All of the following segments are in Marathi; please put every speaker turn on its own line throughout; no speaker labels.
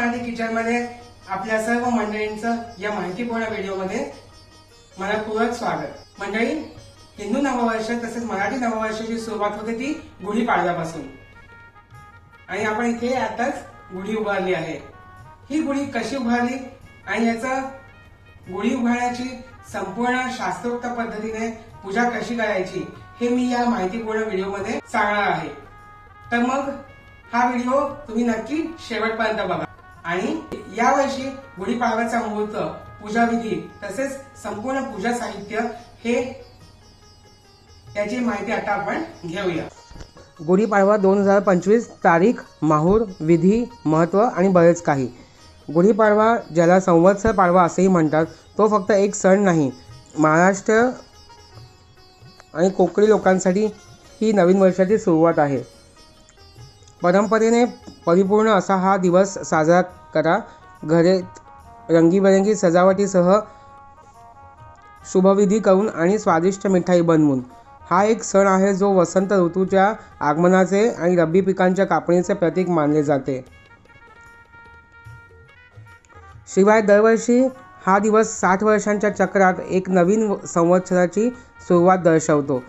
मराठी किचनमध्ये आपल्या सर्व मंडळींचं या माहितीपूर्ण व्हिडिओमध्ये मनपूर्वक स्वागत. मंडळी हिंदू नववर्ष तसेच मराठी नववर्षाची सुरुवात होते ती गुढीपाडव्यापासून. आणि आपण इथे आताच गुढी उभारली आहे. ही गुढी कशी उभारली? आणि याचा गुढी उभारण्याची संपूर्ण शास्त्रोक्त पद्धतीने पूजा कशी करायची हे मी या माहितीपूर्ण व्हिडिओमध्ये सांगणार आहे. तर मग हा व्हिडिओ तुम्ही नक्की शेवटपर्यंत बघा. आणि यावर्षी गुढीपाडव्याचा मुहूर्त पूजा विधी तसेच संपूर्ण पूजा साहित्य हे त्याची माहिती आता आपण घेऊया. गुढीपाडवा दोन हजार पंचवीस तारीख माहूर विधी महत्त्व आणि बरेच काही. गुढीपाडवा ज्याला संवत्सर पाडवा असेही म्हणतात तो फक्त एक सण नाही. महाराष्ट्र आणि कोकणी लोकांसाठी ही नवीन वर्षाची सुरुवात आहे. परंपरेने परिपूर्ण असा हा दिवस साजरा करा. घरे रंगीबेरंगी सजावटीसह शुभविधी करून आणि स्वादिष्ट मिठाई बनवून. हा एक सण आहे जो वसंत ऋतूच्या आगमनाचे आणि रब्बी पिकांच्या कापणीचे प्रतीक मानले जाते. शिवाय दरवर्षी हा दिवस साठ वर्षांच्या चक्रात एक नवीन व- संवत्सराची सुरुवात दर्शवतो.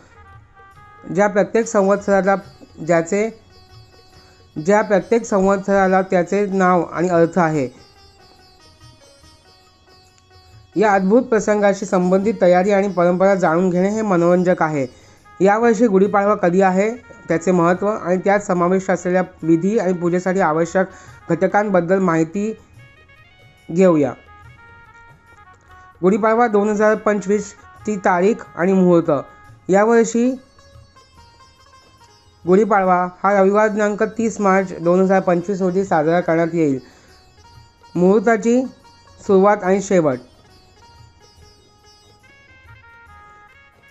ज्या प्रत्येक संवत्सराला ज्याचे ज्या प्रत्येक संवत्सराला त्याचे नाव आणि अर्थ आहे. या अद्भुत प्रसंगाशी संबंधित तयारी आणि परंपरा जाणून घेणे हे मनोरंजक आहे. यावर्षी गुढीपाडवा कधी आहे? त्याचे महत्त्व आणि त्यात समाविष्ट असलेल्या विधी आणि पूजेसाठी आवश्यक घटकांबद्दल माहिती घेऊया. गुढीपाडवा दोन हजार पंचवीसची तारीख आणि मुहूर्त. यावर्षी गुढीपाडवा हा रविवार दिनांक तीस मार्च दोन हजार पंचवीस रोजी साजरा करण्यात येईल. मुहूर्ताची सुरुवात आणि शेवट.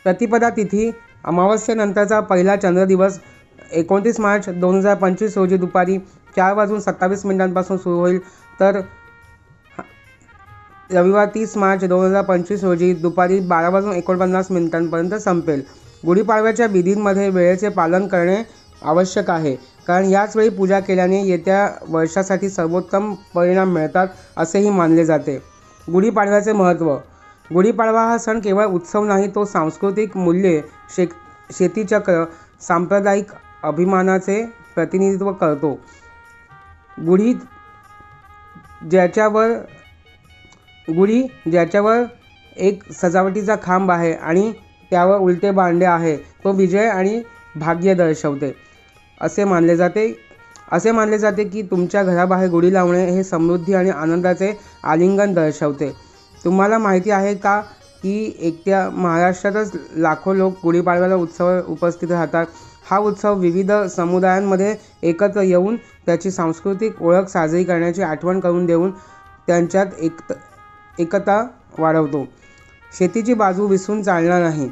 प्रतिपदा तिथी अमावस्येनंतरचा पहिला चंद्रदिवस एकोणतीस मार्च दोन हजार पंचवीस रोजी दुपारी चार वाजून सत्तावीस मिनिटांपासून सुरू होईल. तर रविवार तीस मार्च दोन हजार पंचवीस रोजी दुपारी बारा वाजून एकोणपन्नास मिनिटांपर्यंत संपेल. गुढीपाडव्याच्या विधींमध्ये वेळेचे पालन करणे आवश्यक आहे. कारण याच वेळी पूजा केल्याने येत्या वर्षासाठी सर्वोत्तम परिणाम मिळतात असेही मानले जाते. गुढीपाडव्याचे महत्त्व. गुढीपाडवा हा सण केवळ उत्सव नाही तो सांस्कृतिक मूल्ये शे शेतीचक्र सांप्रदायिक अभिमानाचे प्रतिनिधित्व करतो. गुढी ज्याच्यावर गुढी ज्याच्यावर एक सजावटीचा खांब आहे आणि त्यावर उलटे बांडे आहे. तो विजय आणि भाग्य दर्शवते. असे मानले जाते असे मानले जाते की तुमच्या घराबाहेर गुढी लावणे हे समृद्धी आणि आनंदाचे आलिंगन दर्शवते. तुम्हाला माहिती आहे का की एकट्या महाराष्ट्रातच लाखो लोक गुढीपाडव्याला उत्सव उपस्थित राहतात? हा उत्सव विविध समुदायांमध्ये एकत्र येऊन त्याची सांस्कृतिक ओळख साजरी करण्याची आठवण करून देऊन त्यांच्यात एक एकता वाढवतो. शेतीची बाजू विसरून चालणार नाही.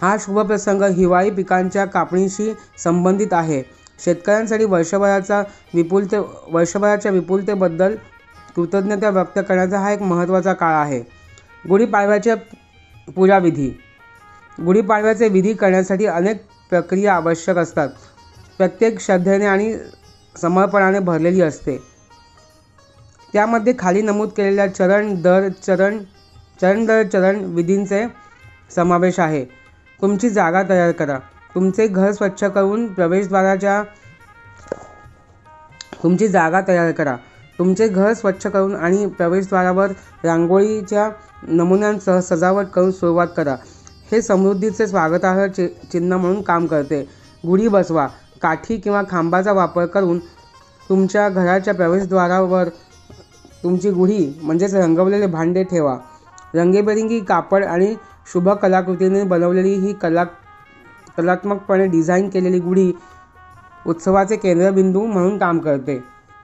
हा शुभप्रसंग हिवाळी पिकांच्या कापणीशी संबंधित आहे. शेतकऱ्यांसाठी वर्षभराचा विपुलते वर्षभराच्या विपुलतेबद्दल कृतज्ञता व्यक्त करण्याचा हा एक महत्त्वाचा काळ आहे. गुढीपाडव्याच्या पूजाविधी. गुढीपाडव्याचे विधी करण्यासाठी अनेक प्रक्रिया आवश्यक असतात. प्रत्येक श्रद्धेने आणि समर्पणाने भरलेली असते. त्यामध्ये खाली नमूद केलेल्या चरण दर चरण चरण दर चरण विधींचे समावेश आहे. तुमची जागा तयार करा. तुमचे घर स्वच्छ करून प्रवेशद्वाराच्या तुमची जागा तयार करा. तुमचे घर स्वच्छ करून आणि प्रवेशद्वारावर रांगोळीच्या नमुन्यांसह सजावट करून सुरुवात करा. हे समृद्धीचे स्वागतार्ह चि चिन्ह म्हणून काम करते. गुढी बसवा. काठी किंवा खांबाचा वापर करून तुमच्या घराच्या प्रवेशद्वारावर तुमची गुढी म्हणजेच रंगवलेले भांडे ठेवा. रंगीबेरंगी कापड आणि शुभ कलाकृतीने बनवलेली ही कला कलात्मकपणे डिझाईन केलेली गुढी उत्सवाचे केंद्रबिंदू म्हणून काम करते.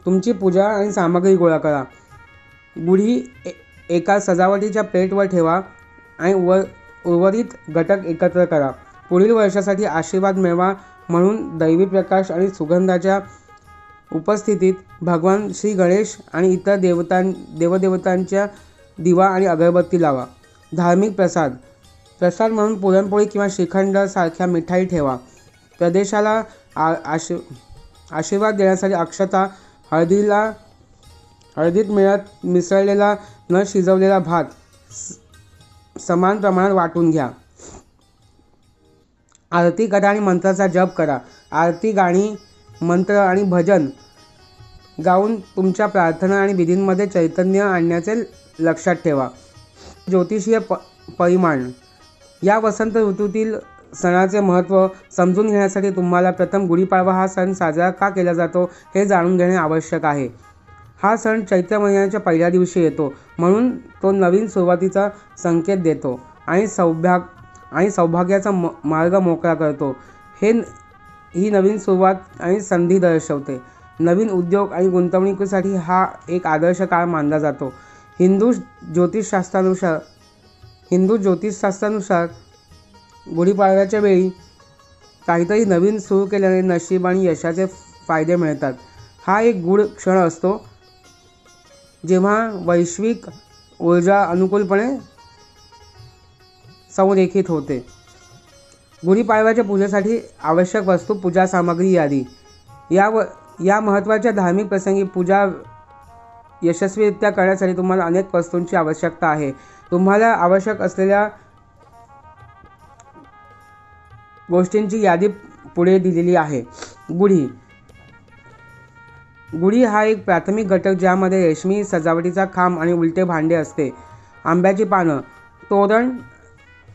तुमची पूजा आणि सामग्री गोळा करा. गुढी ए एका सजावटीच्या प्लेटवर ठेवा आणि वर उर्वरित घटक एकत्र करा. पुढील वर्षासाठी आशीर्वाद मिळवा म्हणून दैवी प्रकाश आणि सुगंधाच्या उपस्थितीत भगवान श्री गणेश आणि इतर देवतां देवदेवतांच्या दिवा आणि अगरबत्ती लावा. धार्मिक प्रसाद. प्रसाद म्हणून पुरणपोळी किंवा श्रीखंडसारख्या मिठाई ठेवा. प्रदेशाला आ आशी आशीर्वाद देण्यासाठी अक्षता हळदीला हळदीत मिळत मिसळलेला न शिजवलेला भात स- समान प्रमाणात वाटून घ्या. आरती करा आणि मंत्राचा जप करा. आरती गाणी मंत्र आणि भजन गाऊन तुमच्या प्रार्थना आणि विधींमध्ये चैतन्य आणण्याचे लक्षात ठेवा. ज्योतिषीय प परिमाण. या वसंत ऋतूतील सणाचे महत्त्व समजून घेण्यासाठी तुम्हाला प्रथम गुढीपाडवा हा सण साजरा का केला जातो हे जाणून घेणे आवश्यक आहे. हा सण चैत्र महिन्याच्या पहिल्या दिवशी येतो म्हणून तो नवीन सुरुवातीचा संकेत देतो आणि सौभाग आणि सौभाग्याचा म मार्ग मोकळा करतो. हे ही नवीन सुरुवात आणि संधी दर्शवते. नवीन उद्योग आणि गुंतवणुकीसाठी हा एक आदर्श काळ मानला जातो. हिंदू ज्योतिषशास्त्रानुसार हिंदू ज्योतिषशास्त्रानुसार गुढीपाडव्याच्या वेळी काहीतरी नवीन सुरू केल्याने नशीब आणि यशाचे फायदे मिळतात. हा एक गूढ क्षण असतो जेव्हा वैश्विक ऊर्जा अनुकूलपणे संरेखित होते. गुढीपाडव्याच्या पूजेसाठी आवश्यक वस्तू पूजा सामग्री यादी. या व या महत्त्वाच्या धार्मिक प्रसंगी पूजा यशस्वीरित्या करण्यासाठी तुम्हाला अनेक वस्तूंची आवश्यकता आहे. तुम्हाला आवश्यक असलेल्या गोष्टींची यादी पुढे दिलेली आहे. गुढी. गुढी हा एक प्राथमिक घटक ज्यामध्ये रेशमी सजावटीचा खांब आणि उलटे भांडे असते. आंब्याची पानं. तोरण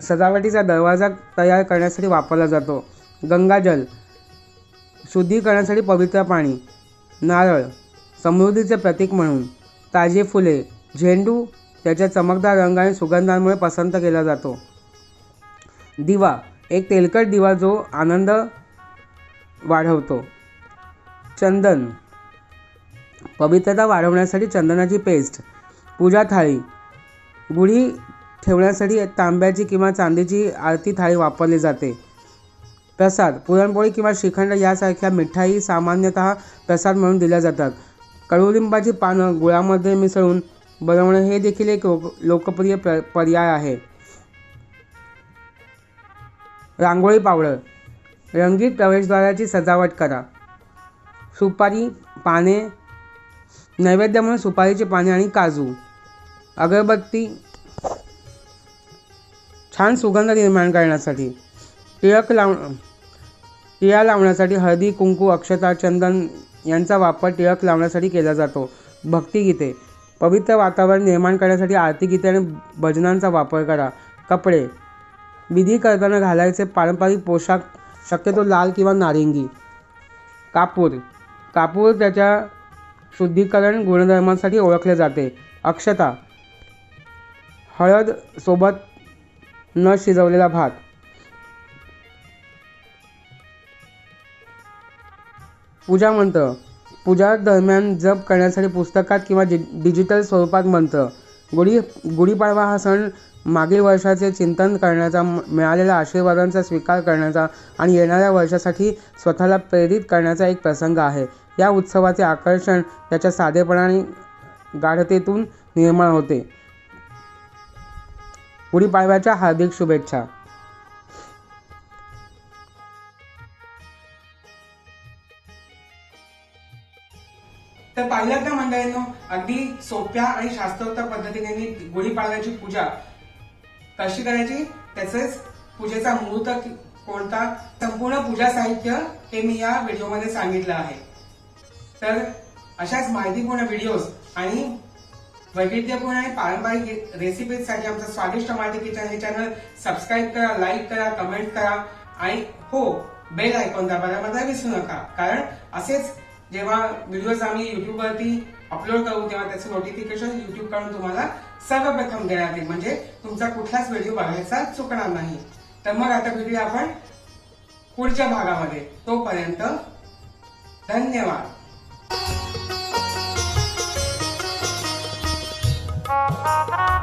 सजावटीचा दरवाजा तयार करण्यासाठी वापरला जातो. गंगाजल. शुद्धीकरणासाठी पवित्र पाणी. नारळ. समृद्धीचे प्रतीक म्हणून ताजी फुले झेंडू त्याच्या चमकदार रंग आणि सुगंधांमुळे पसंत केला जातो. दिवा एक तेलकट दिवा जो आनंद वाढवतो. चंदन पवित्रता वाढवण्यासाठी चंदनाची पेस्ट पूजा थाळी गुढी ठेवण्यासाठी तांब्याची किंवा चांदीची आरती थाळी वापरली जाते. प्रसाद पुरणपोळी किंवा श्रीखंड यासारख्या मिठाई सामान्यतः प्रसाद म्हणून दिल्या जातात. कडुलिंबाची पानं गुळामध्ये मिसळून बनवणं हे देखील एक लोकप्रिय प्र पर्याय आहे. रांगोळी पावडर रंगीत प्रवेशद्वाराची सजावट करा. सुपारी पाने नैवेद्य म्हणून सुपारीची पाने आणि काजू. अगरबत्ती छान सुगंध निर्माण करण्यासाठी टिळक लाव टिळा लावण्यासाठी हळदी कुंकू अक्षता चंदन यांचा वापर टिळक लावण्यासाठी केला जातो. भक्तिगीते. पवित्र वातावरण निर्माण करण्यासाठी आरती गीते आणि भजनांचा वापर करा. कपडे. विधी करताना घालायचे पारंपरिक पोशाख शक्यतो लाल किंवा नारिंगी. कापूर. कापूर त्याच्या शुद्धीकरण गुणधर्मांसाठी ओळखले जाते. अक्षता. हळद सोबत न शिजवलेला भात. पूजा मंत्र पूजा दरम्यान जप करण्यासाठी पुस्तकात किंवा डि डिजिटल स्वरूपात मंत्र गुढी गुढीपाडवा हा सण मागील वर्षाचे चिंतन करण्याचा म- मिळालेल्या आशीर्वादांचा स्वीकार करण्याचा आणि येणाऱ्या वर्षासाठी स्वतःला प्रेरित करण्याचा एक प्रसंग आहे. या उत्सवाचे आकर्षण त्याच्या साधेपणा आणि गाढतेतून निर्माण होते. गुढीपाडव्याच्या हार्दिक शुभेच्छा. तर पाहिलं का मंडळींनो अगदी सोप्या आणि शास्त्रोक्त पद्धतीने मी गुढीपाडव्याची पूजा कशी करायची? तसेच पूजेचा मुहूर्त कोणता? संपूर्ण पूजा साहित्य हे मी या व्हिडिओमध्ये सांगितलं आहे. तर अशाच माहितीपूर्ण व्हिडिओज आणि वैविध्यपूर्ण आणि पारंपरिक रेसिपीजसाठी आमचं स्वादिष्ट माहिती किचन हे चॅनल सबस्क्राईब करा लाईक करा कमेंट करा आणि हो बेल आयकॉन दाबायला मात्र विसरू नका. कारण असेच जेव्हा व्हिडिओज आम्ही युट्यूबवरती अपलोड करू तेव्हा त्याचं नोटिफिकेशन युट्यूबकडून तुम्हाला सर्वप्रथम देण्यात येईल. म्हणजे तुमचा कुठलाच व्हिडिओ बघायचा चुकणार नाही. तर मग आता भेटूया आपण पुढच्या भागामध्ये. तोपर्यंत धन्यवाद.